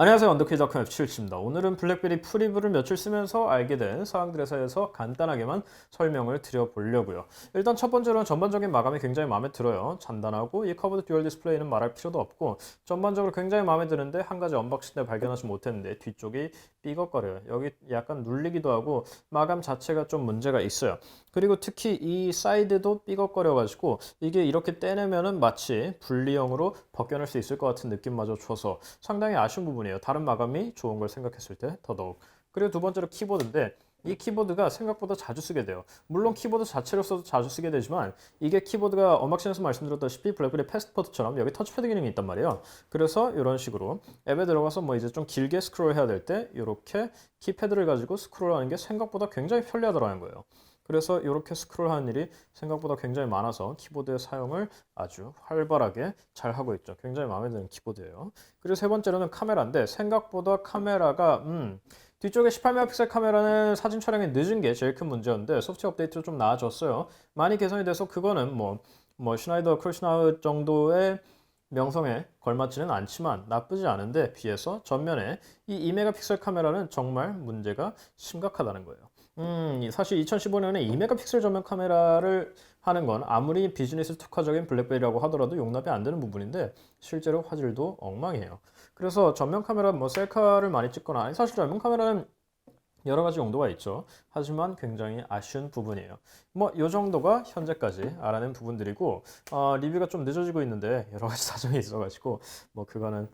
안녕하세요. 언더키드닷컴 F7입니다. 오늘은 블랙베리 프리뷰를 며칠 쓰면서 알게 된 사항들에 대해서 간단하게만 설명을 드려보려고요. 일단 첫 번째로는 전반적인 마감이 굉장히 마음에 들어요. 잔단하고 이 커브드 듀얼 디스플레이는 말할 필요도 없고 전반적으로 굉장히 마음에 드는데 한 가지 언박싱 때 발견하지 못했는데 뒤쪽이 삐걱거려요. 여기 약간 눌리기도 하고 마감 자체가 좀 문제가 있어요. 그리고 특히 이 사이드도 삐걱거려가지고 이게 이렇게 떼내면은 마치 분리형으로 벗겨낼 수 있을 것 같은 느낌마저 줘서 상당히 아쉬운 부분이 에요. 다른 마감이 좋은 걸 생각했을 때 더더욱. 그리고 두 번째로 키보드인데 이 키보드가 생각보다 자주 쓰게 돼요. 물론 키보드 자체로서도 자주 쓰게 되지만 이게 키보드가 언박싱에서 말씀드렸다시피 블랙베리 패스트포트처럼 여기 터치패드 기능이 있단 말이에요. 그래서 이런 식으로 앱에 들어가서 뭐 이제 좀 길게 스크롤 해야 될 때 이렇게 키패드를 가지고 스크롤하는 게 생각보다 굉장히 편리하더라는 거예요. 그래서 이렇게 스크롤하는 일이 생각보다 굉장히 많아서 키보드의 사용을 아주 활발하게 잘 하고 있죠. 굉장히 마음에 드는 키보드예요. 그리고 세 번째로는 카메라인데 생각보다 카메라가 음, 뒤쪽에 18메가픽셀 카메라는 사진 촬영이 늦은 게 제일 큰 문제였는데 소프트웨어 업데이트로 좀 나아졌어요. 많이 개선이 돼서 그거는 뭐, 뭐 슈나이더 크루시나우 정도의 명성에 걸맞지는 않지만 나쁘지 않은데 비해서 전면에 이 2메가픽셀 카메라는 정말 문제가 심각하다는 거예요. 음, 사실 2015년에 2메가픽셀 전면 카메라를 하는 건 아무리 비즈니스 특화적인 블랙베리라고 하더라도 용납이 안 되는 부분인데 실제로 화질도 엉망이에요. 그래서 전면 카메라 뭐 셀카를 많이 찍거나 아니 사실 전면 카메라는 여러 가지 용도가 있죠. 하지만 굉장히 아쉬운 부분이에요. 뭐 이 정도가 현재까지 알아낸 부분들이고 어, 리뷰가 좀 늦어지고 있는데 여러 가지 사정이 있어가지고 뭐 그거는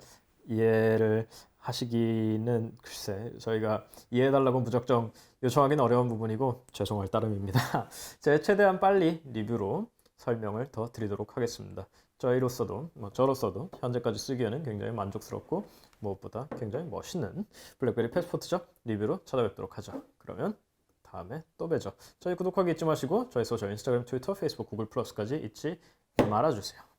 이해를 하시기는 글쎄 저희가 이해해달라고 무작정 요청하기는 어려운 부분이고 죄송할 따름입니다. 제 최대한 빨리 리뷰로 설명을 더 드리도록 하겠습니다. 저희로서도 뭐 저로서도 현재까지 쓰기에는 굉장히 만족스럽고 무엇보다 굉장히 멋있는 블랙베리 패스포트죠 리뷰로 찾아뵙도록 하죠. 그러면 다음에 또 뵈죠. 저희 구독하기 잊지 마시고 저희 소셜 인스타그램, 트위터, 페이스북, 구글 플러스까지 잊지 말아주세요.